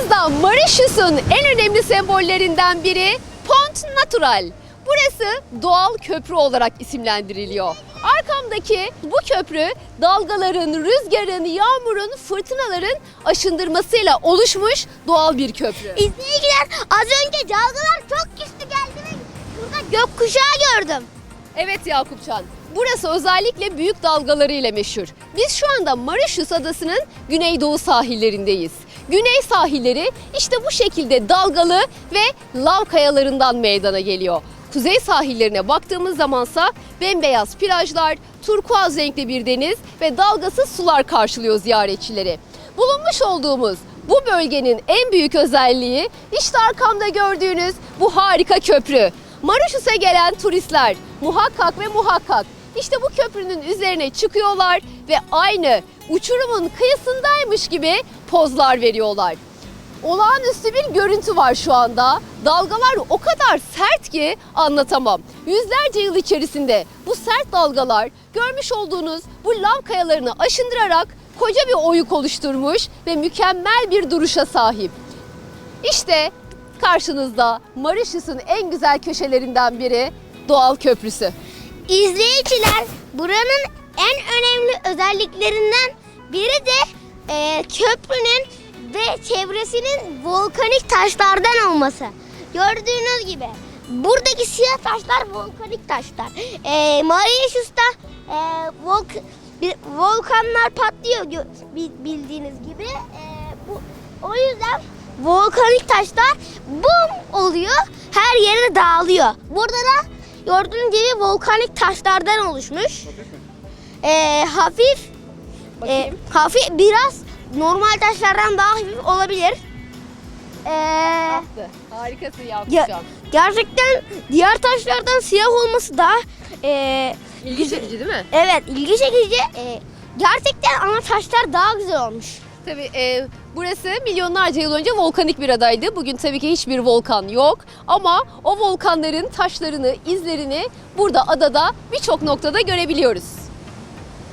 Karşınızda Mauritius'un en önemli sembollerinden biri Pont Natural. Burası doğal köprü olarak isimlendiriliyor. Arkamdaki bu köprü dalgaların, rüzgarın, yağmurun, fırtınaların aşındırmasıyla oluşmuş doğal bir köprü. İzleyiciler az önce dalgalar çok güçlü geldi ve burada gökkuşağı gördüm. Evet Yakupcan. Burası özellikle büyük dalgalarıyla meşhur. Biz şu anda Mauritius adasının güneydoğu sahillerindeyiz. Güney sahilleri işte bu şekilde dalgalı ve lav kayalarından meydana geliyor. Kuzey sahillerine baktığımız zamansa bembeyaz plajlar, turkuaz renkli bir deniz ve dalgasız sular karşılıyor ziyaretçileri. Bulunmuş olduğumuz bu bölgenin en büyük özelliği işte arkamda gördüğünüz bu harika köprü. Mauritius'a gelen turistler muhakkak ve muhakkak işte bu köprünün üzerine çıkıyorlar ve aynı uçurumun kıyısındaymış gibi pozlar veriyorlar. Olağanüstü bir görüntü var şu anda. Dalgalar o kadar sert ki anlatamam. Yüzlerce yıl içerisinde bu sert dalgalar görmüş olduğunuz bu lav kayalarını aşındırarak koca bir oyuk oluşturmuş ve mükemmel bir duruşa sahip. İşte karşınızda Mauritius'un en güzel köşelerinden biri doğal köprüsü. İzleyiciler buranın en önemli özelliklerinden biri de e, köprünün ve çevresinin volkanik taşlardan olması. Gördüğünüz gibi buradaki siyah taşlar volkanik taşlar. E, Mauritius'ta e, volk, volkanlar patlıyor bildiğiniz gibi. E, bu, o yüzden volkanik taşlar bum oluyor her yere dağılıyor. Burada da gördüğünüz gibi volkanik taşlardan oluşmuş. E, hafif e, Bakayım. hafif biraz normal taşlardan daha hafif olabilir. E, Harikasın ya, gerçekten diğer taşlardan siyah olması daha e, İlgi çekici değil mi? evet ilgi çekici. E, gerçekten ama taşlar daha güzel olmuş. Tabii e, burası milyonlarca yıl önce volkanik bir adaydı. Bugün tabii ki hiçbir volkan yok. Ama o volkanların taşlarını, izlerini burada adada birçok noktada görebiliyoruz.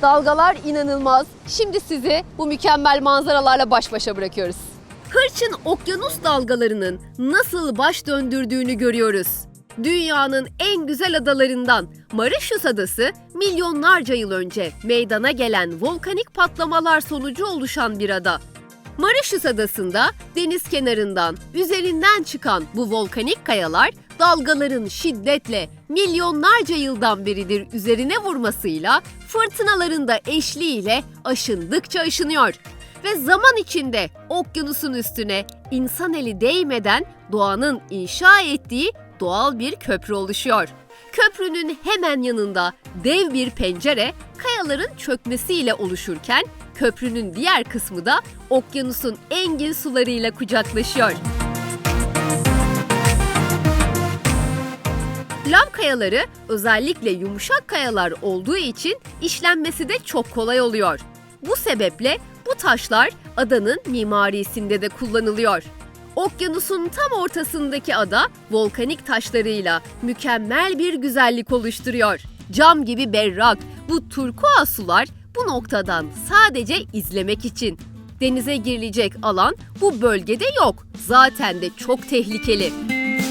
Dalgalar inanılmaz. Şimdi sizi bu mükemmel manzaralarla baş başa bırakıyoruz. Hırçın okyanus dalgalarının nasıl baş döndürdüğünü görüyoruz. Dünyanın en güzel adalarından Mauritius adası milyonlarca yıl önce meydana gelen volkanik patlamalar sonucu oluşan bir ada. Mauritius adasında deniz kenarından, üzerinden çıkan bu volkanik kayalar dalgaların şiddetle milyonlarca yıldan beridir üzerine vurmasıyla fırtınaların da eşliğiyle aşındıkça aşınıyor. Ve zaman içinde okyanusun üstüne insan eli değmeden doğanın inşa ettiği doğal bir köprü oluşuyor. Köprünün hemen yanında dev bir pencere kayaların çökmesiyle oluşurken köprünün diğer kısmı da okyanusun engin sularıyla kucaklaşıyor. Lav kayaları özellikle yumuşak kayalar olduğu için işlenmesi de çok kolay oluyor. Bu sebeple bu taşlar adanın mimarisinde de kullanılıyor. Okyanusun tam ortasındaki ada volkanik taşlarıyla mükemmel bir güzellik oluşturuyor. Cam gibi berrak bu turkuaz sular bu noktadan sadece izlemek için. Denize girilecek alan bu bölgede yok. Zaten de çok tehlikeli.